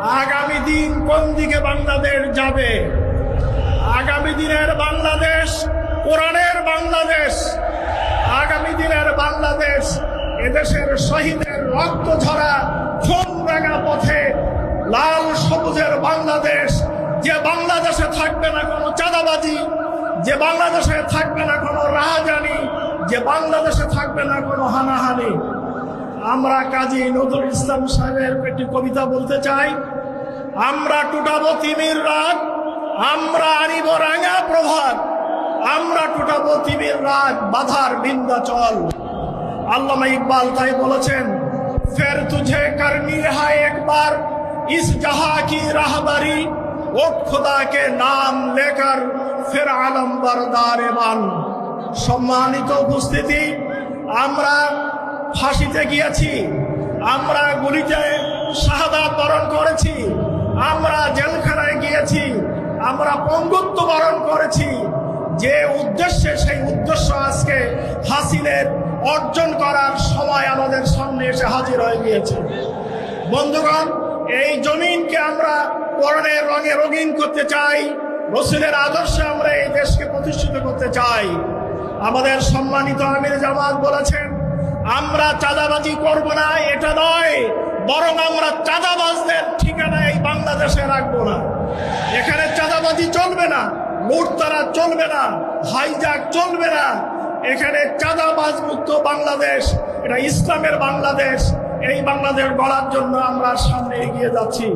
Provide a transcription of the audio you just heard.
আগামী দিন কোন দিকে বাংলাদেশ যাবে? আগামী দিনের বাংলাদেশ, কোরআনের বাংলাদেশ, আগামী দিনের বাংলাদেশ, এদেশের শহীদের রক্ত ঝরা খুন রাঙা পথে লাল সবুজের বাংলাদেশ, যে বাংলাদেশে থাকবে না কোনো চাঁদাবাজি, যে বাংলাদেশে থাকবে না কোনো রাহাজানি, যে বাংলাদেশে থাকবে না কোনো হানাহানি। আমরা কাজী নজরুল ইসলাম সাহেবের একটি কবিতা বলতে চাই। আমরা টুটাবো তিমির রাত আমরা আনিব রাঙা প্রভাত। আমরা টুটাবো তিমির রাত বাধার বিন্দাচল আল্লামা ইকবাল তাই বলেছেন, ফের তুঝে করনি হায় একবার, ইস জাহা কি রাহবারি ও খুদা কে নাম লেকার ফের আলম বরদার বান সম্মানিত উপস্থিতি, আমরা ফাঁসিতে গিয়েছি। আমরা গুলিতে শাহাদাত বরণ করেছি। আমরা জেলখানায় গিয়েছি। আমরা পঙ্গুত্ব বরণ করেছি। যে উদ্দেশ্যে সেই উদ্দেশ্য আজকে হাসিনের অর্জন করার সময় আমাদের সামনে এসে হাজির হয়ে গিয়েছে। বন্ধুগণ, এই জমিনকে আমরা করণের রঙে রঙিন করতে চাই। রসুলের আদর্শে আমরা এই দেশকে প্রতিষ্ঠিত করতে চাই। আমাদের সম্মানিত আমির জামাত বলেছেন আমরা চাঁদাবাজি করব না, এটা নয়। বরং আমরা চাঁদাবাজদের ঠিকানা এই বাংলাদেশে রাখব না। এখানে চাঁদাবাজি চলবে না, লুটতারা চলবে না হাইজাক চলবে না। এখানে চাঁদাবাজ মুক্ত বাংলাদেশ, এটা ইসলামের বাংলাদেশ। এই বাংলাদেশ গড়ার জন্য আমরা সামনে এগিয়ে যাচ্ছি।